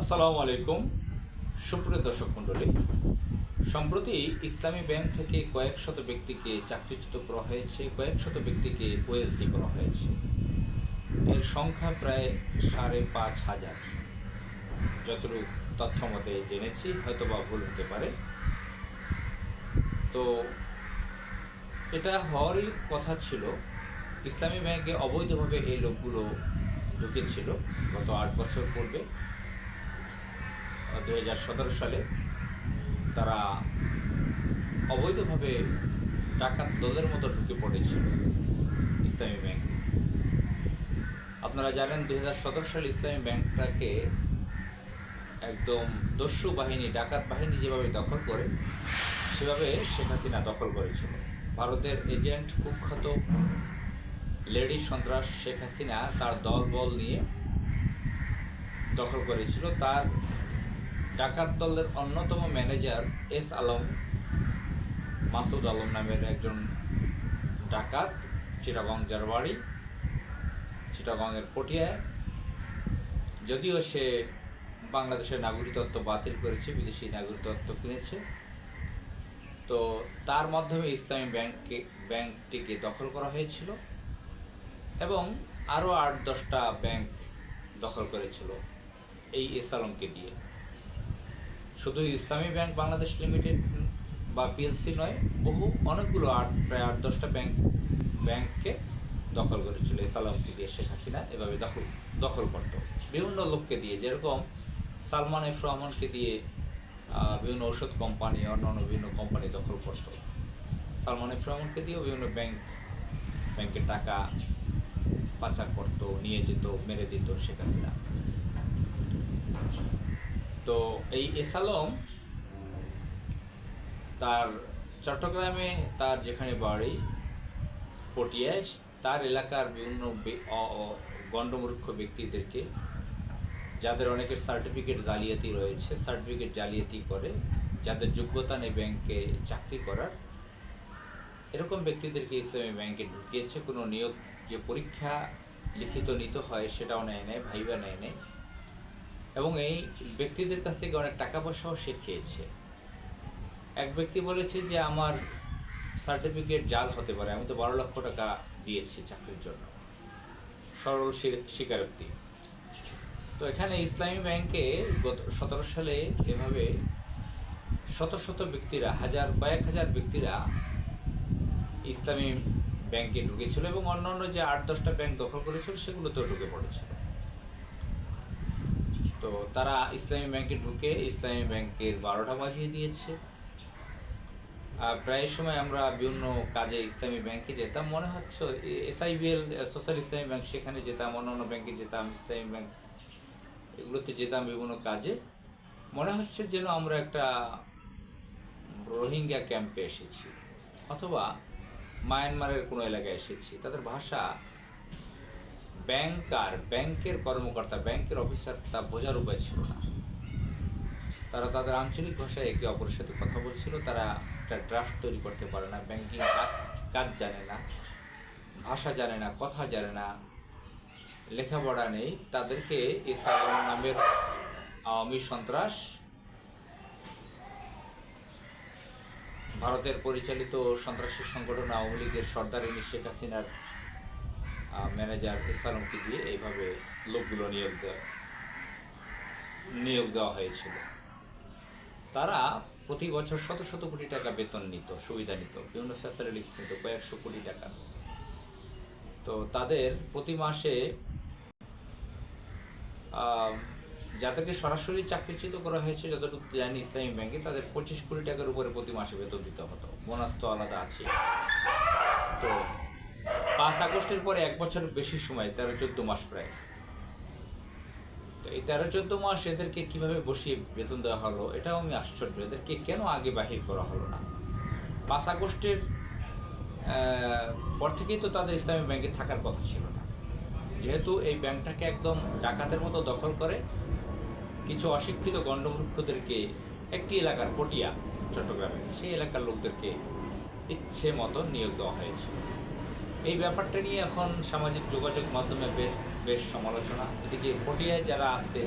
আসসালামু আলাইকুম। সুপ্রিয় দর্শক মণ্ডলী, সম্প্রতি ইসলামী ব্যাংক থেকে কয়েক শত ব্যক্তিকে চাকরিচ্যুত করা হয়েছে কয়েক শত ব্যক্তিকে ওএসডি করা হয়েছে। এর সংখ্যা প্রায় সাড়ে পাঁচ হাজার। যতটুকু তথ্য মতে জেনেছি হয়তো বা ভুল হতে পারে। তো এটা হওয়ারই কথা ছিল, ইসলামী ব্যাংকে অবৈধভাবে এই লোকগুলো ঢুকেছিল গত আট বছর পূর্বে। দু হাজার সতেরো সালে তারা অবৈধভাবে ডাকাত দলের মতো ঢুকে পড়েছিল ইসলামী ব্যাংক। আপনারা জানেন দুই হাজার সতেরো সালে ইসলামী ব্যাংকটাকে একদম দস্যু বাহিনী, ডাকাত বাহিনী যেভাবে দখল করে, সেভাবে শেখ হাসিনা দখল করেছিল। ভারতের এজেন্ট কুখ্যাত লেডি সন্ত্রাস শেখ হাসিনা তার দল বল নিয়ে দখল করেছিল। তার ডাকাত দলের অন্যতম ম্যানেজার এস আলম, মাসুদ আলম নামের একজন ডাকাত, চিটাগং যার বাড়ি চিটাগংয়ের পটিয়ায়। যদিও সে বাংলাদেশের নাগরিকত্ব বাতিল করেছে, বিদেশি নাগরিকত্ব কিনেছে। তো তার মাধ্যমে ইসলামী ব্যাংককে, ব্যাংকটিকে দখল করা হয়েছিল এবং আরও আট দশটা ব্যাংক দখল করেছিল এই এস আলমকে দিয়ে। শুধু ইসলামী ব্যাংক বাংলাদেশ লিমিটেড বা পিএলসি নয়, বহু অনেকগুলো আট, প্রায় আট, দশটা ব্যাংক, ব্যাংককে দখল করেছিল এসালামকে দিয়ে শেখ হাসিনা। এভাবে দখল দখল করতো। বিভিন্ন লোককে দিয়ে, যেরকম সালমান এফ রহমানকে দিয়ে বিভিন্ন ঔষধ কোম্পানি, অন্যান্য বিভিন্ন কোম্পানি দখল করতো। সালমান এফ রহমানকে দিয়েও বিভিন্ন ব্যাংক, ব্যাংকের টাকা পাচার করতো, নিয়ে যেত, মেরে দিত শেখ হাসিনা। তো এই এসালম তার চট্টগ্রামে তার যেখানে বাড়ি, পটিয়ায়, তার এলাকার বিভিন্ন গণ্ডমূর্খ ব্যক্তিদেরকে, যাদের অনেকের সার্টিফিকেট জালিয়াতি রয়েছে সার্টিফিকেট জালিয়াতি করে, যাদের যোগ্যতা নেই ব্যাংকে চাকরি করার, এরকম ব্যক্তিদেরকে ইসলামী ব্যাংকে ঢুকিয়েছে। কোনো নিয়োগ যে পরীক্ষা লিখিত নিতে হয় সেটাও নেয় নেয় ভাইবা নেয় নেয় এবং এই ব্যক্তিদের কাছ থেকে অনেক টাকা পয়সাও সে খেয়েছে। এক ব্যক্তি বলেছে যে, আমার সার্টিফিকেট জাল হতে পারে, আমি তো বারো লক্ষ টাকা দিয়েছি চাকরির জন্য। সরল স্বীকারোক্তি। তো এখানে ইসলামী ব্যাংকে গত সতেরো সালে এভাবে শত শত ব্যক্তিরা, হাজার, কয়েক হাজার ব্যক্তিরা ইসলামী ব্যাংকে ঢুকেছিল এবং অন্যান্য যে আট দশটা ব্যাংক দখল করেছিল, সেগুলোতেও ঢুকে পড়েছিল। তো তারা ইসলামী ব্যাংকে ঢুকে ইসলামী ব্যাংকের বারোটা বাজিয়ে দিয়েছে। আর প্রায় সময় আমরা বিভিন্ন কাজে ইসলামী ব্যাংকে যেতাম। মনে হচ্ছে S I SIBL, social Islami bank, সেখানে যেতাম, অন্যান্য ব্যাংকে যেতাম, ইসলামী ব্যাংক এগুলোতে যেতাম বিভিন্ন কাজে। মনে হচ্ছে যেন আমরা একটা রোহিঙ্গা ক্যাম্পে এসেছি, অথবা মায়ানমারের কোনো এলাকায় এসেছি। তাদের ভাষা ব্যাংকার, ব্যাংকের কর্মকর্তা, ব্যাংকের অফিসার তা বোঝার উপায় ছিল না। তারা তাদের আঞ্চলিক ভাষায় একে অপরের সাথে কথা বলছিল, তারা একটা ড্রাফট তৈরি করতে পারে না ব্যাংকিং কাজ কাজ জানে না, ভাষা জানে না, কথা জানে না, লেখাপড়া নেই, তাদেরকে ইসলাম নামের আওয়ামী সন্ত্রাস, ভারতের পরিচালিত সন্ত্রাসী সংগঠন আওয়ামী লীগের সর্দারিনী শেখ হাসিনার ম্যানেজার ইসলামকে দিয়ে এইভাবে লোকগুলো নিয়োগ দেওয়া নিয়োগ দেওয়া হয়েছিল। তারা প্রতি বছর শত শত কোটি টাকা বেতন নিত, সুবিধা নিত, বিভিন্ন ফ্যাসিলিটিস নিত, কয়েকশো কোটি টাকা। তো তাদের প্রতি মাসে যাদেরকে সরাসরি চাকরিচ্যুত করা হয়েছে, যতটুকু জানি ইসলামী ব্যাংকে, তাদের পঁচিশ কোটি টাকার উপরে প্রতি মাসে বেতন দিতে হতো। বোনাস তো আলাদা আছে। তো পাঁচ আগস্টের পরে এক বছর বেশি সময়, তেরো, চোদ্দ মাস প্রায়। তো এই তেরো, চোদ্দ মাস এদেরকে কীভাবে বসিয়ে বেতন দেওয়া হলো, এটাও আমি আশ্চর্য। এদেরকে কেন আগে বাহির করা হলো না? পাঁচ আগস্টের পর থেকেই তো তাদের ইসলামী ব্যাংকে থাকার কথা ছিল না। যেহেতু এই ব্যাংকটাকে একদম ডাকাতের মতো দখল করে, কিছু অশিক্ষিত গণ্ডমূর্খদেরকে একটি এলাকার পটিয়া চট্টগ্রামে সেই এলাকার লোকদেরকে ইচ্ছে মতো নিয়োগ দেওয়া হয়েছিল এই ব্যাপারটা নিয়ে এখন সামাজিক যোগাযোগ মাধ্যমে বেশ বেশ সমালোচনা। এদিকে পটিয়ায় যারা আছে,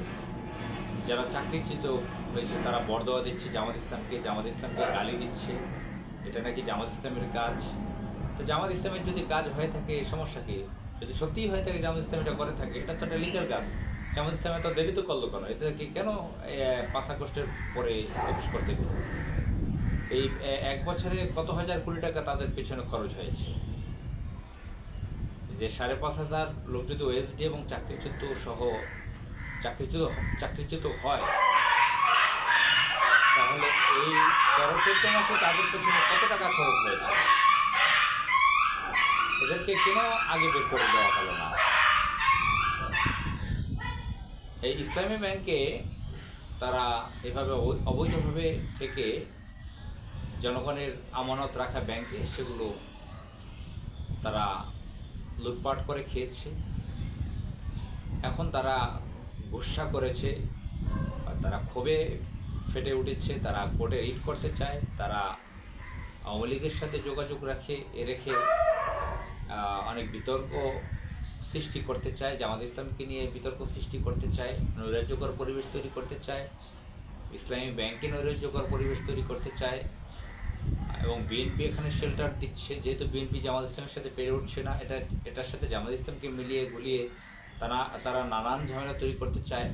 যারা চাকরিচ্যুত হয়েছে, তারা বরদোয়া দিচ্ছে জামাত ইসলামকে। জামাত ইসলামকে গালি দিচ্ছে। এটা নাকি জামাত ইসলামের কাজ? তো জামাত ইসলামের যদি কাজ হয়ে থাকে, এই সমস্যা কি? যদি সত্যিই হয়ে থাকে, জামাত ইসলাম এটা করে থাকে, এটা তো একটা লিগাল কাজ। জামাত ইসলাম এত দেরি তো করল কেন? এটা কি কেন পাঁচ আগস্টের পরে অফিস করতে গেল এই এক বছরে কত হাজার কোটি টাকা তাদের পেছনে খরচ হয়েছে? যে সাড়ে পাঁচ হাজার লোক যদি ওএসডি এবং চাকরিচ্যুত সহ চাকরিচ্যুত চাকরিচ্যুত হয়, তাহলে এই তেরো চোদ্দ মাসে তাদের পেছনে কত টাকা খরচ হয়েছে? এদেরকে কেন আগে বের করে দেওয়া হলো না? এই ইসলামী ব্যাংকে তারা এভাবে অবৈ- অবৈধভাবে থেকে জনগণের আমানত রাখা ব্যাংকে সেগুলো তারা লুটপাট করে খেয়েছে। এখন তারা গুসা করেছে, তারা ক্ষোভে ফেটে উঠেছে, তারা কোর্টে রিট করতে চায়, তারা আওয়ামী লীগের সাথে যোগাযোগ রাখে, এ রেখে অনেক বিতর্ক সৃষ্টি করতে চায়, জামাত ইসলামকে নিয়ে বিতর্ক সৃষ্টি করতে চায়, নৈরাজ্যকর পরিবেশ তৈরি করতে চায়, ইসলামী ব্যাংকে নৈরাজ্যকর পরিবেশ তৈরি করতে চায়। এবং বিএনপি এখানে শেল্টার দিচ্ছে। যেহেতু বিএনপি জামাত ইসলামের সাথে পেরে উঠছে না এটা এটার সাথে জামাত ইসলামকে মিলিয়ে গুলিয়ে তারা তারা নানান ঝামেলা তৈরি করতে চায়।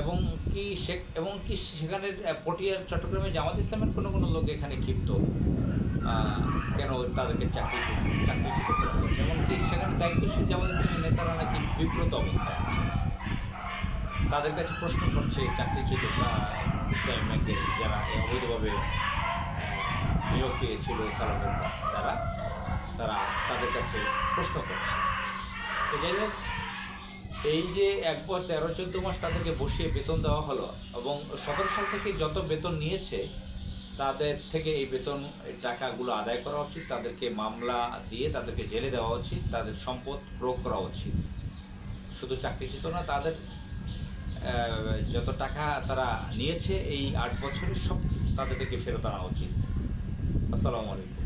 এবং কি সে এবং কি সেখানের আহ, পটিয়ার চট্টগ্রামে জামাত ইসলামের কোনো কোনো লোক এখানে ক্ষিপ্ত কেন তাদেরকে চাকরি চাকরিচ্যুত করা হয়েছে এমনকি সেখানে দায়িত্বশীল জামাত ইসলামের নেতারা নাকি বিব্রত অবস্থায় আছে? তাদের কাছে প্রশ্ন করছে চাকরিচ্যুত ইসলামী যারা অবৈধভাবে নিয়োগ পেয়েছিল সালামের দ্বারা, তারা তাদের কাছে প্রশ্ন করছে। তো যাই হোক, এই যে এক বছর তেরো, চোদ্দ মাস তাদেরকে বসিয়ে বেতন দেওয়া হলো এবং সতেরো সাল থেকে যত বেতন নিয়েছে, তাদের থেকে এই বেতন টাকাগুলো আদায় করা উচিত, তাদেরকে মামলা দিয়ে তাদেরকে জেলে দেওয়া উচিত, তাদের সম্পদ প্রয়োগ করা উচিত। শুধু চাকরিচ্যুত না, তাদের যত টাকা তারা নিয়েছে এই আট বছরের সব তাদের থেকে ফেরত আনা উচিত। আসসালামু আলাইকুম।